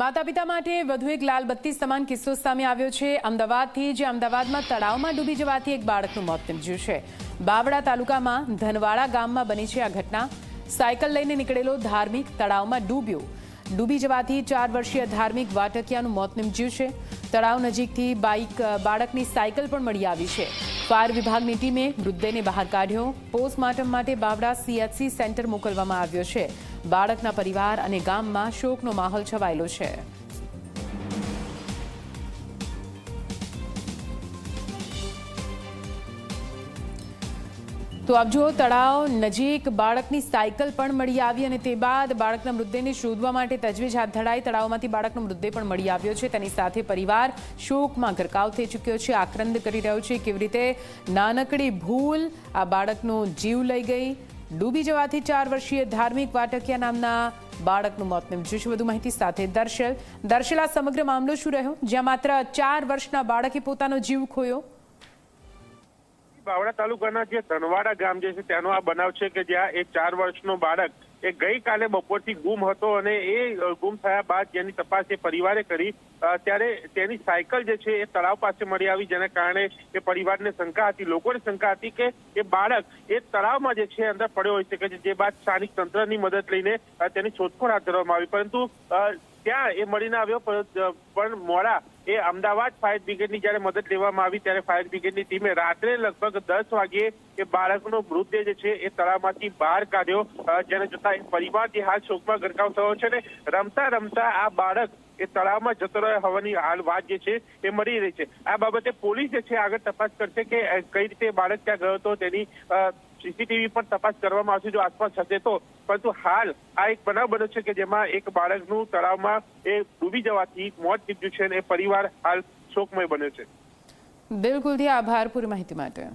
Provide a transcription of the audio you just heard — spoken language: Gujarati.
માતા પિતા માટે વધુ એક લાલ બત્તી સમાન કિસ્સો સામે આવ્યો છે. અમદાવાદથી જે અમદાવાદમાં તળાવમાં ડૂબી જવાથી એક બાળકનું મોત નીપજ્યું છે. બાવડા તાલુકામાં ધનવાડા ગામમાં બની છે આ ઘટના. સાયકલ લઈને નીકળેલો ધાર્મિક તળાવમાં ડૂબ્યો. ડૂબી જવાથી ચાર વર્ષીય ધાર્મિક વાટકિયાનું મોત નીપજ્યું છે. તળાવ નજીકથી બાઇક બાળકની સાયકલ પણ મળી આવી છે. ફાયર વિભાગની ટીમે મૃતદેહને બહાર કાઢ્યો. પોસ્ટમોર્ટમ માટે બાવડા સીએચસી સેન્ટર મોકલવામાં આવ્યો છે. બાળકના પરિવાર અને ગામમાં શોકનો માહોલ છવાયેલો છે. તો આપ જુઓ, તળાવ નજીક બાળકની સાયકલ પણ મળી આવી અને તે બાદ બાળકના મૃતદેહને શોધવા માટે તજવીજ હાથ ધરાઈ તળાવમાંથી બાળકનો મૃતદેહ પણ મળી આવ્યો છે. તેની સાથે પરિવાર શોકમાં ગરકાવ થઈ ચૂક્યો છે. આક્રંદ કરી રહ્યો છે કેવી રીતે નાનકડી ભૂલ આ બાળકનો જીવ લઈ ગઈ. ડૂબી જવાથી ચાર વર્ષીય ધાર્મિક વાટકિયા નામના બાળકનું મોત નીપજ્યું છે. વધુ માહિતી સાથે દર્શલ. દર્શલ, આ સમગ્ર મામલો શું રહ્યો? જ્યાં માત્ર ચાર વર્ષના બાળકે પોતાનો જીવ ખોયો. બાવડા તાલુકાના જે ધનવાડા ગામ જે છે, ત્યાંનો આ બનાવ છે કે જ્યાં એક ચાર વર્ષનો બાળક એ ગઈકાલે બપોરથી ગુમ હતો અને એ ગુમ થયા બાદ જેની તપાસ એ પરિવારે કરી ત્યારે તેની સાયકલ જે છે, એ તળાવ પાસે મળી આવી, જેના કારણે એ પરિવારને શંકા હતી, લોકોને શંકા હતી કે એ બાળક એ તળાવમાં જે છે અંદર પડ્યો હોઈ શકે છે જે બાદ સ્થાનિક તંત્રની મદદ લઈને તેની શોધખોળ હાથ ધરવામાં આવી. પરંતુ ત્યાં એ મળીને આવ્યો પણ મોડા એ અમદાવાદ ફાયર બ્રિગેડની જ્યારે મદદ લેવામાં આવી, ત્યારે ફાયર બ્રિગેડની ટીમે રાત્રે લગભગ દસ વાગ્યે એ બાળકનો મૃતદેહ જે છે એ તળાવમાંથી બહાર કાઢ્યો. જેને જોતા પરિવાર જે હાલ શોકમાં ગરકાવ થયો છે ને રમતા રમતા આ બાળક એ તળાવમાં જતો રહ્યો હોવાની હાલ વાત જે છે એ મળી રહી છે. આ બાબતે પોલીસ જે છે આગળ તપાસ કરશે કે કઈ રીતે બાળક ત્યાં ગયો હતો, તેની સીસીટીવી પણ તપાસ કરવામાં આવશે, જો આસપાસ હશે તો. પરંતુ હાલ આ એક બનાવ બન્યો છે કે જેમાં એક બાળકનું તળાવમાં એ ડૂબી જવાથી મોત નીપજ્યું છે અને પરિવાર હાલ શોકમય બન્યો છે. બિલકુલથી આભાર, પૂરી માહિતી માટે.